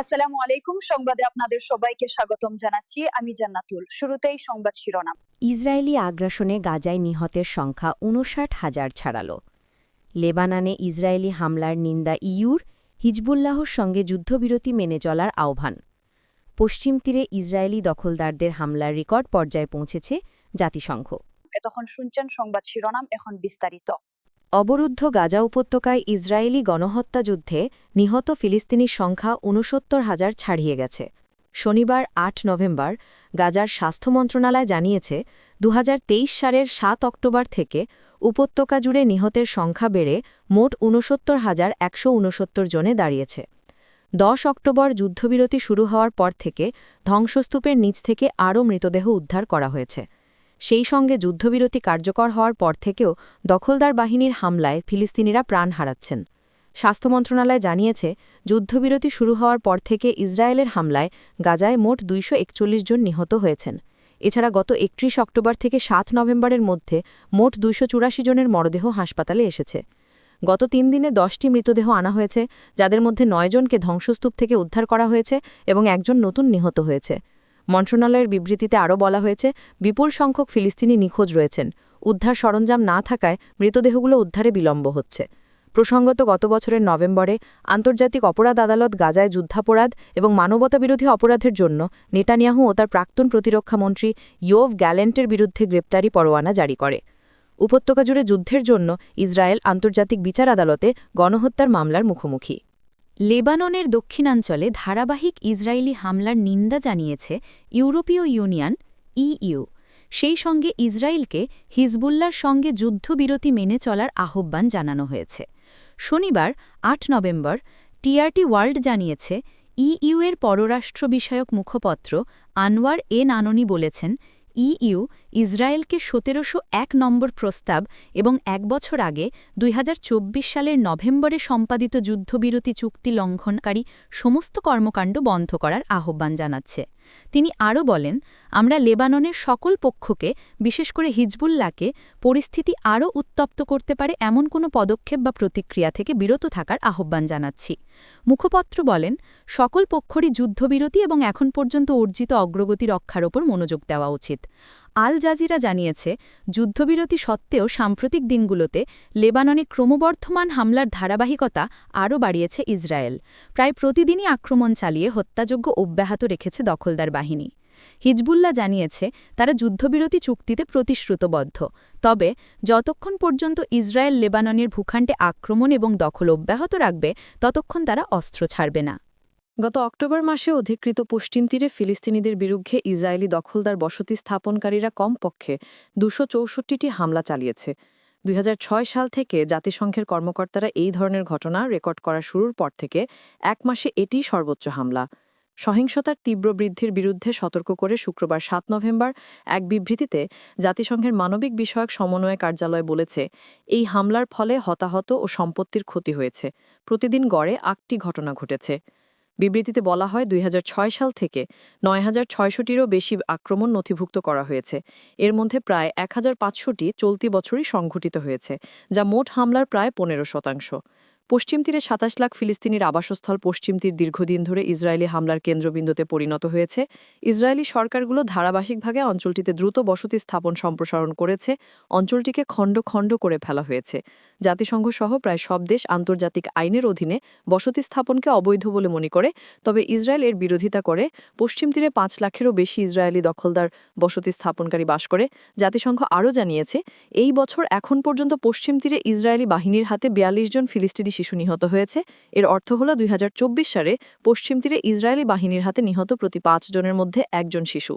আসসালামু আলাইকুম। সংবাদে আপনাদের সবাইকে স্বাগতম জানাচ্ছি। আমি জান্নাতুল। শুরুতেই সংবাদ শিরোনাম। ইসরায়েলি আগ্রাসনে গাজায় নিহতের সংখ্যা উনষাট হাজার ছাড়াল। লেবাননে ইসরায়েলি হামলার নিন্দা ইউর হিজবুল্লাহর সঙ্গে যুদ্ধবিরতি মেনে চলার আহ্বান। পশ্চিম তীরে ইসরায়েলি দখলদারদের হামলার রেকর্ড পর্যায়ে পৌঁছেছে জাতিসংঘ। এতক্ষণ শুনছেন সংবাদ শিরোনাম। এখন বিস্তারিত। অবরুদ্ধ গাজা উপত্যকায় ইসরায়েলি গণহত্যা যুদ্ধে নিহত ফিলিস্তিনির সংখ্যা উনসত্তর হাজার ছাড়িয়ে গেছে। শনিবার আট নভেম্বর গাজার স্বাস্থ্য মন্ত্রণালয় জানিয়েছে দু হাজার তেইশ সালের সাত অক্টোবর থেকে উপত্যকা জুড়ে নিহতের সংখ্যা বেড়ে মোট উনসত্তর হাজার একশো জনে দাঁড়িয়েছে। দশ অক্টোবর যুদ্ধবিরতি শুরু হওয়ার পর থেকে ধ্বংসস্তূপের নিচ থেকে আরও মৃতদেহ উদ্ধার করা হয়েছে। সেই সঙ্গে যুদ্ধবিরতি কার্যকর হওয়ার পর থেকেও দখলদার বাহিনীর হামলায় ফিলিস্তিনিরা প্রাণ হারাচ্ছেন। স্বাস্থ্য মন্ত্রণালয় জানিয়েছে, যুদ্ধবিরতি শুরু হওয়ার পর থেকে ইসরায়েলের হামলায় গাজায় মোট দুইশ একচল্লিশ জন নিহত হয়েছেন। এছাড়া গত একত্রিশ অক্টোবর থেকে সাত নভেম্বরের মধ্যে মোট দুইশ চুরাশি জনের মরদেহ হাসপাতালে এসেছে। গত তিন দিনে দশটি মৃতদেহ আনা হয়েছে, যাদের মধ্যে নয়জনকে ধ্বংসস্তূপ থেকে উদ্ধার করা হয়েছে এবং একজন নতুন নিহত হয়েছে। মন্ত্রণালয়ের বিবৃতিতে আরও বলা হয়েছে, বিপুল সংখ্যক ফিলিস্তিনি নিখোঁজ রয়েছেন। উদ্ধার সরঞ্জাম না থাকায় মৃতদেহগুলো উদ্ধারে বিলম্ব হচ্ছে। প্রসঙ্গত, গত বছরের নভেম্বরে আন্তর্জাতিক অপরাধ আদালত গাজায় যুদ্ধাপরাধ এবং মানবতাবিরোধী অপরাধের জন্য নেটানিয়াহু ও তার প্রাক্তন প্রতিরক্ষামন্ত্রী ইয়োভ গ্যালেন্টের বিরুদ্ধে গ্রেপ্তারি পরোয়ানা জারি করে। উপত্যকা জুড়ে যুদ্ধের জন্য ইসরায়েল আন্তর্জাতিক বিচার আদালতে গণহত্যার মামলার মুখোমুখি। লেবাননের দক্ষিণাঞ্চলে ধারাবাহিক ইসরায়েলি হামলার নিন্দা জানিয়েছে ইউরোপীয় ইউনিয়ন, ইইউ। সেই সঙ্গে ইসরায়েলকে হিজবুল্লার সঙ্গে যুদ্ধবিরতি মেনে চলার আহ্বান জানানো হয়েছে। শনিবার, আট নভেম্বর, টিআরটি ওয়ার্ল্ড জানিয়েছে ইইউ এর পররাষ্ট্র বিষয়ক মুখপত্র আনোয়ার এ নাননি বলেছেন ইইউ ইসরায়েলকে সতেরোশো এক নম্বর প্রস্তাব এবং এক বছর আগে দুই হাজার চব্বিশ সালের নভেম্বরে সম্পাদিত যুদ্ধবিরতি চুক্তি লঙ্ঘনকারী সমস্ত কর্মকাণ্ড বন্ধ করার আহ্বান জানাচ্ছে। তিনি আরও বলেন, আমরা লেবাননের সকল পক্ষকে, বিশেষ করে হিজবুল্লাহকে, পরিস্থিতি আরও উত্তপ্ত করতে পারে এমন কোনো পদক্ষেপ বা প্রতিক্রিয়া থেকে বিরত থাকার আহ্বান জানাচ্ছি। মুখপত্র বলেন, সকল পক্ষরই যুদ্ধবিরতি এবং এখন পর্যন্ত অর্জিত অগ্রগতি রক্ষার ওপর মনোযোগ দেওয়া উচিত। আল জাজিরা জানিয়েছে, যুদ্ধবিরতি সত্ত্বেও সাম্প্রতিক দিনগুলোতে লেবাননে ক্রমবর্ধমান হামলার ধারাবাহিকতা আরও বাড়িয়েছে ইসরায়েল। প্রায় প্রতিদিনই আক্রমণ চালিয়ে হত্যাযোগ্য অব্যাহত রেখেছে দখলদার বাহিনী। হিজবুল্লাহ জানিয়েছে, তারা যুদ্ধবিরতি চুক্তিতে প্রতিশ্রুতবদ্ধ। তবে, যতক্ষণ পর্যন্ত ইসরায়েল লেবাননের ভূখণ্ডে আক্রমণ এবং দখল অব্যাহত রাখবে, ততক্ষণ তারা অস্ত্র ছাড়বে না। গত অক্টোবর মাসে অধিকৃত পশ্চিম তীরে ফিলিস্তিনিদের বিরুদ্ধে ইসরায়েলি দখলদার বসতি স্থাপনকারীরা কমপক্ষে দুশো চৌষট্টিটি হামলা চালিয়েছে। দুই হাজার ছয় সাল থেকে জাতিসংঘের কর্মকর্তারা এই ধরনের ঘটনা রেকর্ড করা শুরুর পর থেকে এক মাসে এটি সর্বোচ্চ হামলা। সহিংসতার তীব্র বৃদ্ধির বিরুদ্ধে সতর্ক করে শুক্রবার সাত নভেম্বর এক বিবৃতিতে জাতিসংঘের মানবিক বিষয়ক সমন্বয় কার্যালয় বলেছে, এই হামলার ফলে হতাহত ও সম্পত্তির ক্ষতি হয়েছে। প্রতিদিন গড়ে আটটি ঘটনা ঘটেছে। বিবৃতিতে বলা হয় দুই হাজার ছয় সাল থেকে নয় হাজার ছয়শটিরও বেশি আক্রমণ নথিভুক্ত করা হয়েছে। এর মধ্যে প্রায় এক হাজার পাঁচশোটি চলতি বছরই সংঘটিত হয়েছে, যা মোট হামলার প্রায় পনেরো শতাংশ। পশ্চিম তীরে সাতাশ লাখ ফিলিস্তিনির আবাসস্থল পশ্চিম তীর দীর্ঘদিন ধরে ইসরায়েলি হামলার কেন্দ্রবিন্দুতে পরিণত হয়েছে। ইসরায়েলি সরকারগুলো ধারাবাহিকভাবে অঞ্চলটিতে দ্রুত বসতি স্থাপন সম্প্রসারণ করেছে, অঞ্চলটিকে খণ্ড খণ্ড করে ফেলা হয়েছে। জাতিসংঘ সহ প্রায় সব দেশ আন্তর্জাতিক আইনের অধীনে বসতি স্থাপনকে অবৈধ বলে মনে করে, তবে ইসরায়েল এর বিরোধিতা করে পশ্চিম তীরে পাঁচ লাখেরও বেশি ইসরায়েলি দখলদার বসতি স্থাপনকারী বাস করে। জাতিসংঘ আরও জানিয়েছে, এই বছর এখন পর্যন্ত পশ্চিম তীরে ইসরায়েলি বাহিনীর হাতে বিয়াল্লিশ জন ফিলিস্তিনি শিশু নিহত হয়েছে। এর অর্থ হল দুই হাজার চব্বিশ সালে পশ্চিম তীরে ইসরায়েলি বাহিনীর হাতে নিহত প্রতি পাঁচ জনের মধ্যে একজন শিশু।